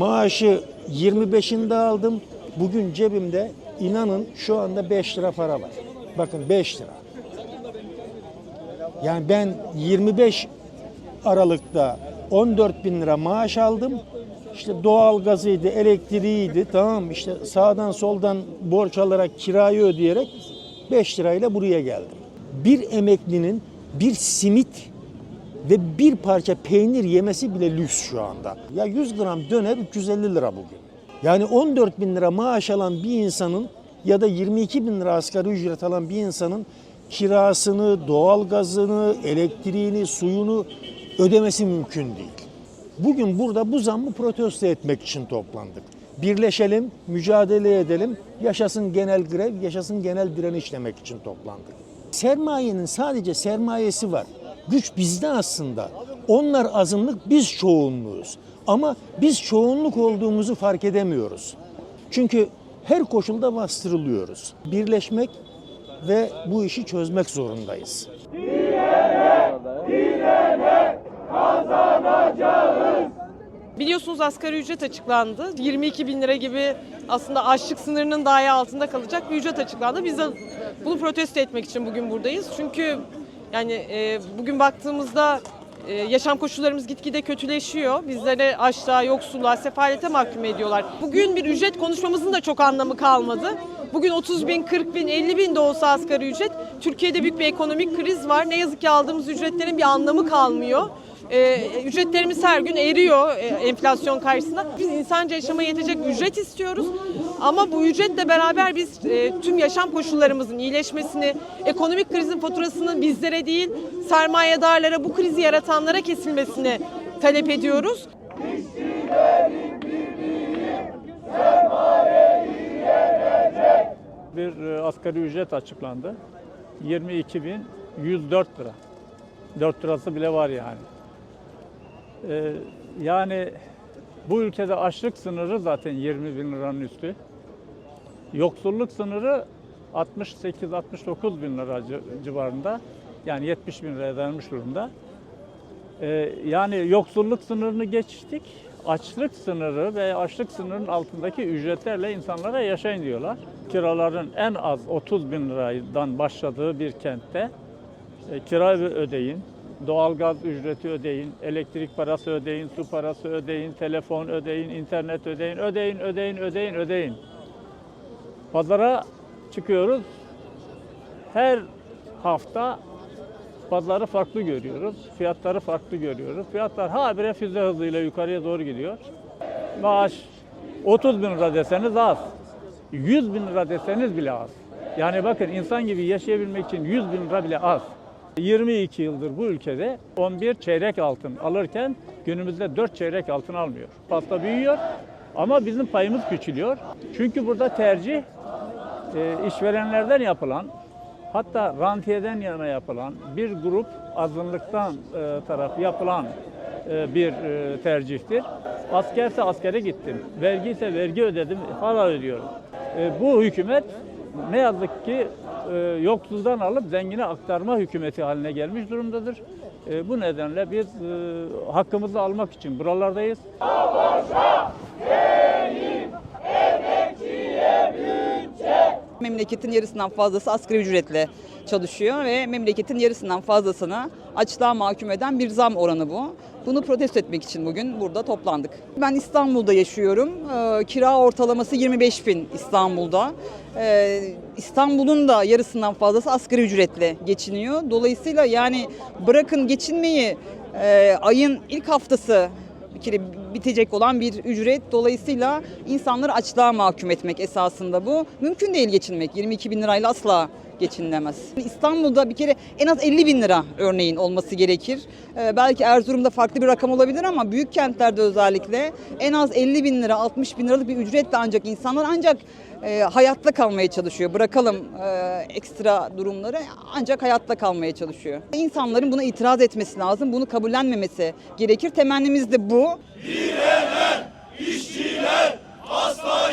maaşı 25'inde aldım. Bugün cebimde inanın şu anda 5 lira para var. Bakın 5 lira. Yani ben 25 Aralık'ta 14 bin lira maaş aldım. İşte doğal gazıydı, elektriğiydi tamam işte sağdan soldan borç alarak kirayı ödeyerek 5 lirayla buraya geldim. Bir emeklinin bir simit ve bir parça peynir yemesi bile lüks şu anda. Ya 100 gram döner 350 lira bugün. Yani 14 bin lira maaş alan bir insanın ya da 22 bin lira asgari ücret alan bir insanın kirasını, doğalgazını, elektriğini, suyunu ödemesi mümkün değil. Bugün burada bu zammı protesto etmek için toplandık. Birleşelim, mücadele edelim, yaşasın genel grev, yaşasın genel direniş demek için toplandık. Sermayenin sadece sermayesi var. Güç bizde aslında. Onlar azınlık, biz çoğunluğuz. Ama biz çoğunluk olduğumuzu fark edemiyoruz. Çünkü her koşulda bastırılıyoruz. Birleşmek ve bu işi çözmek zorundayız. Biliyorsunuz asgari ücret açıklandı. 22 bin lira gibi aslında açlık sınırının dahi altında kalacak bir ücret açıklandı. Biz de bunu protesto etmek için bugün buradayız. Çünkü yani e, bugün baktığımızda e, yaşam koşullarımız gitgide kötüleşiyor. Bizleri açlığa, yoksulluğa, sefalete mahkum ediyorlar. Bugün bir ücret konuşmamızın da çok anlamı kalmadı. Bugün 30 bin, 40 bin, 50 bin de olsa asgari ücret. Türkiye'de büyük bir ekonomik kriz var. Ne yazık ki aldığımız ücretlerin bir anlamı kalmıyor. Ee, ücretlerimiz her gün eriyor e, enflasyon karşısında. Biz insanca yaşama yetecek ücret istiyoruz. Ama bu ücretle beraber biz e, tüm yaşam koşullarımızın iyileşmesini, ekonomik krizin faturasının bizlere değil, sermayedarlara, bu krizi yaratanlara kesilmesini talep ediyoruz. bir e, asgari ücret açıklandı. 22.104 lira. 4 lirası bile var yani. Ee, yani bu ülkede açlık sınırı zaten 20 bin liranın üstü. Yoksulluk sınırı 68-69 bin lira ci- civarında. Yani 70 bin liraya dayanmış durumda. Ee, yani yoksulluk sınırını geçtik. Açlık sınırı ve açlık sınırının altındaki ücretlerle insanlara yaşayın diyorlar. Kiraların en az 30 bin liradan başladığı bir kentte e, kira ödeyin, doğalgaz ücreti ödeyin, elektrik parası ödeyin, su parası ödeyin, telefon ödeyin, internet ödeyin, ödeyin, ödeyin, ödeyin, ödeyin. Pazara çıkıyoruz. Her hafta pazarı farklı görüyoruz. Fiyatları farklı görüyoruz. Fiyatlar habire füze hızıyla yukarıya doğru gidiyor. Maaş 30 bin lira deseniz az. 100 bin lira deseniz bile az. Yani bakın insan gibi yaşayabilmek için 100 bin lira bile az. 22 yıldır bu ülkede 11 çeyrek altın alırken günümüzde 4 çeyrek altın almıyor. Pasta büyüyor ama bizim payımız küçülüyor. Çünkü burada tercih e, işverenlerden yapılan hatta rantiyeden yana yapılan bir grup azınlıktan e, taraf yapılan e, bir e, tercihtir. Askerse askere gittim, vergi ise vergi ödedim, hala ödüyorum. Bu hükümet ne yazık ki e, yoksuldan alıp zengine aktarma hükümeti haline gelmiş durumdadır. E, bu nedenle biz e, hakkımızı almak için buralardayız. Memleketin yarısından fazlası asgari ücretle çalışıyor ve memleketin yarısından fazlasını açlığa mahkum eden bir zam oranı bu. Bunu protesto etmek için bugün burada toplandık. Ben İstanbul'da yaşıyorum. Ee, kira ortalaması 25 bin İstanbul'da. Ee, İstanbul'un da yarısından fazlası asgari ücretle geçiniyor. Dolayısıyla yani bırakın geçinmeyi e, ayın ilk haftası bir kere bitecek olan bir ücret. Dolayısıyla insanları açlığa mahkum etmek esasında bu. Mümkün değil geçinmek. 22 bin lirayla asla geçinilemez. İstanbul'da bir kere en az 50 bin lira örneğin olması gerekir. Ee, belki Erzurum'da farklı bir rakam olabilir ama büyük kentlerde özellikle en az 50 bin lira, 60 bin liralık bir ücretle ancak insanlar ancak e, hayatta kalmaya çalışıyor. Bırakalım e, ekstra durumları ancak hayatta kalmaya çalışıyor. İnsanların buna itiraz etmesi lazım. Bunu kabullenmemesi gerekir. Temennimiz de bu. işçiler asla